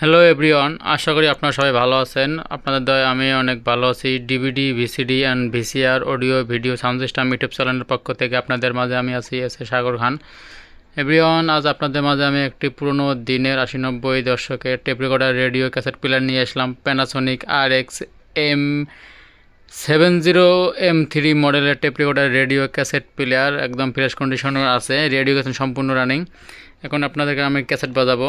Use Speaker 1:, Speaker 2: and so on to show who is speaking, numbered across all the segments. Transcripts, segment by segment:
Speaker 1: Hello everyone আশা করি আপনারা সবাই ভালো আছেন। আপনাদের দয় আমি অনেক ভালো আছি। DVD VCD and VCR audio video sound system YouTube চ্যানেলের পক্ষ থেকে আপনাদের মাঝে আমি আছি S A Sagar Khan. Everyone আজ আপনাদের মাঝে আমি একটি পুরনো দিনের আশি নব্বই দশকের tape recorder radio cassette player নিয়ে আসলাম। Panasonic R X M seven zero M three মডেলের tape recorder radio cassette player একদম ফ্রেশ কন্ডিশনে আছে। রেডিও ক্যাসেট সম্পূর্ণ রানিং এখন আপনাদেরকে আমি ক্যাসেট বাজাবো।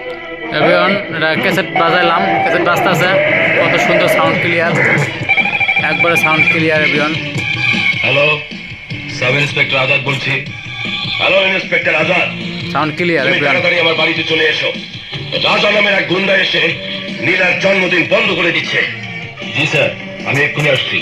Speaker 1: এভরিওয়ান এটা ক্যাসেট বাজাইলাম ক্যাসেট বাজতেছে কত সুন্দর সাউন্ড ক্লিয়ার একবারে sound clear everyone
Speaker 2: hello sub inspector Azad বলছি
Speaker 3: hello inspector
Speaker 1: Azad sound
Speaker 3: clear
Speaker 1: everyone
Speaker 3: তাড়াতাড়ি আমার বাড়িতে চলে এসো রাজা নামের এক গুন্ডা এসে নীলার জন্মদিন বন্ধ করে দিচ্ছে
Speaker 2: জি স্যার আমি এক্ষুনি আসছি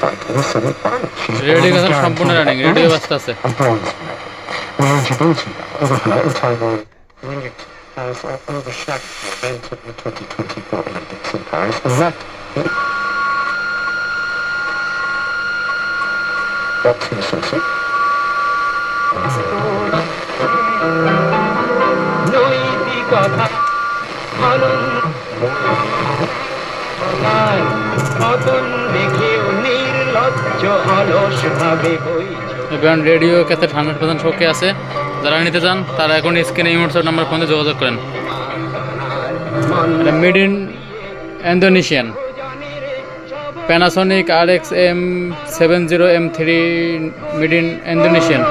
Speaker 4: fight in the Senate violence. She's
Speaker 1: radio
Speaker 4: always
Speaker 1: cassette সম্পূর্ণ running
Speaker 4: guaranteed
Speaker 1: radio
Speaker 4: the
Speaker 1: বাজতেছে
Speaker 4: of Brownsburg, where Djibouti, over her in Taiwan, Munich has uh, overshadowed the event of the 2024 Olympics in Paris, and that
Speaker 1: radio cassette hundred percent শোকে আছে। যারা নিতে চান, তারা এখন স্ক্রিনে ইমোটসব number ফোনে যোগাযোগ করেন। Made in Indonesian Panasonic R
Speaker 5: X M seven
Speaker 3: zero M three made in
Speaker 5: Indonesian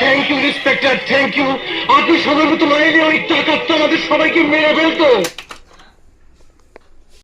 Speaker 5: thank you thank you আপনি সময় মতো এলে ওই তো আমাদের সবাইকে মেরে ফেলতো।